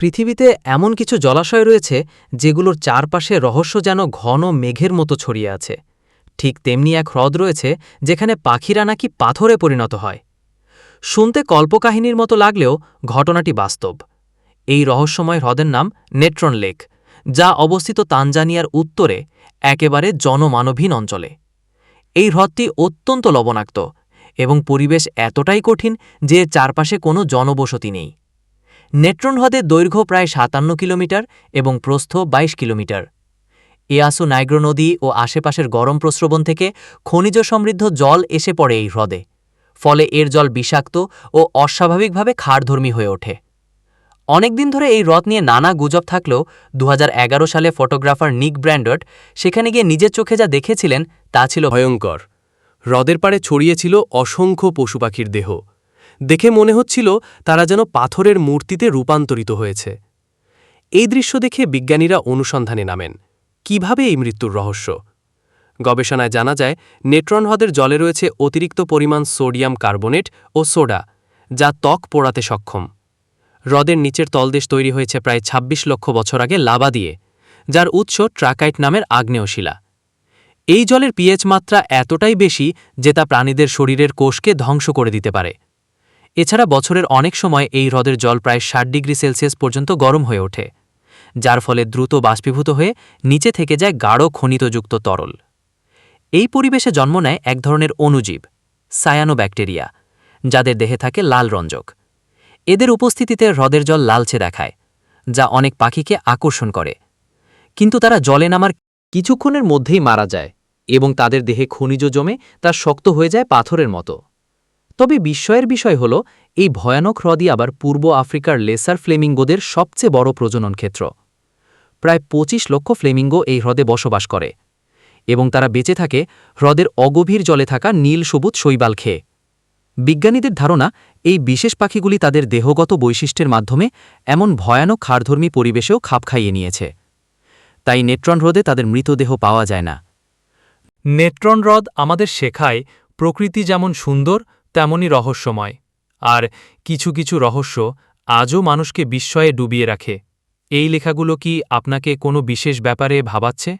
পৃথিবীতে এমন কিছু জলাশয় রয়েছে যেগুলোর চারপাশে রহস্য যেন ঘন মেঘের মতো ছড়িয়ে আছে। ঠিক তেমনি এক হ্রদ রয়েছে যেখানে পাখিরা নাকি পাথরে পরিণত হয়। শুনতে কল্পকাহিনীর মতো লাগলেও ঘটনাটি বাস্তব। এই রহস্যময় হ্রদের নাম নেট্রন লেক, যা অবস্থিত তানজানিয়ার উত্তরে, একেবারে জনমানবহীন অঞ্চলে। এই হ্রদটি অত্যন্ত লবণাক্ত এবং পরিবেশ এতটাই কঠিন যে চারপাশে কোনো জনবসতি নেই। নেট্রন হ্রদের দৈর্ঘ্য প্রায় সাতান্ন কিলোমিটার এবং প্রস্থ ২২ কিলোমিটার। এয়াসু নাইগ্রো নদী ও আশেপাশের গরম প্রস্রবণ থেকে খনিজ সমৃদ্ধ জল এসে পড়ে এই হ্রদে। ফলে এর জল বিষাক্ত ও অস্বাভাবিকভাবে ক্ষারধর্মী হয়ে ওঠে। অনেকদিন ধরে এই হ্রদ নিয়ে নানা গুজব থাকলেও দু হাজার এগারো সালে ফটোগ্রাফার নিক ব্র্যান্ডট সেখানে গিয়ে নিজের চোখে যা দেখেছিলেন তা ছিল ভয়ঙ্কর। হ্রদের পাড়ে ছড়িয়েছিল অসংখ্য পশু পাখির দেহ। দেখে মনে হচ্ছিল তারা যেন পাথরের মূর্তিতে রূপান্তরিত হয়েছে। এই দৃশ্য দেখে বিজ্ঞানীরা অনুসন্ধানে নামেন। কীভাবে এই মৃত্যুর রহস্য? গবেষণায় জানা যায়, নেট্রন হ্রদের জলে রয়েছে অতিরিক্ত পরিমাণ সোডিয়াম কার্বনেট ও সোডা, যা ত্বক পোড়াতে সক্ষম। হ্রদের নিচের তলদেশ তৈরি হয়েছে প্রায় ২৬ লক্ষ বছর আগে লাভা দিয়ে, যার উৎস ট্রাকাইট নামের আগ্নেয়শিলা এই জলের পিএইচ মাত্রা এতটাই বেশি যে তা প্রাণীদের শরীরের কোষকে ধ্বংস করে দিতে পারে। এছাড়া বছরের অনেক সময় এই হ্রদের জল প্রায় ষাট ডিগ্রি সেলসিয়াস পর্যন্ত গরম হয়ে ওঠে, যার ফলে দ্রুত বাষ্পীভূত হয়ে নিচে থেকে যায় গাঢ় খনিতযুক্ত তরল। এই পরিবেশে জন্ম নেয় এক ধরনের অণুজীব সায়ানোব্যাকটেরিয়া যাদের দেহে থাকে লাল রঞ্জক। এদের উপস্থিতিতে হ্রদের জল লালচে দেখায়, যা অনেক পাখিকে আকর্ষণ করে। কিন্তু তারা জলে নামার কিছুক্ষণের মধ্যেই মারা যায় এবং তাদের দেহে খনিজ জমে তা শক্ত হয়ে যায় পাথরের মতো। তবে বিস্ময়ের বিষয় হল, এই ভয়ানক হ্রদই আবার পূর্ব আফ্রিকার লেসার ফ্লেমিঙ্গোদের সবচেয়ে বড় প্রজনন ক্ষেত্র। প্রায় ২৫ লক্ষ ফ্লেমিঙ্গো এই হ্রদে বসবাস করে এবং তারা বেঁচে থাকে হ্রদের অগভীর জলে থাকা নীল সবুজ শৈবাল খেয়ে। বিজ্ঞানীদের ধারণা, এই বিশেষ পাখিগুলি তাদের দেহগত বৈশিষ্ট্যের মাধ্যমে এমন ভয়ানক খারধর্মী পরিবেশেও খাপ খাইয়ে নিয়েছে। তাই নেট্রন হ্রদে তাদের মৃতদেহ পাওয়া যায় না। নেট্রন হ্রদ আমাদের শেখায়, প্রকৃতি যেমন সুন্দর তেমনই রহস্যময়। আর কিছু কিছু রহস্য আজও মানুষকে বিস্ময়ে ডুবিয়ে রাখে। এই লেখাগুলো কি আপনাকে কোনো বিশেষ ব্যাপারে ভাবাচ্ছে?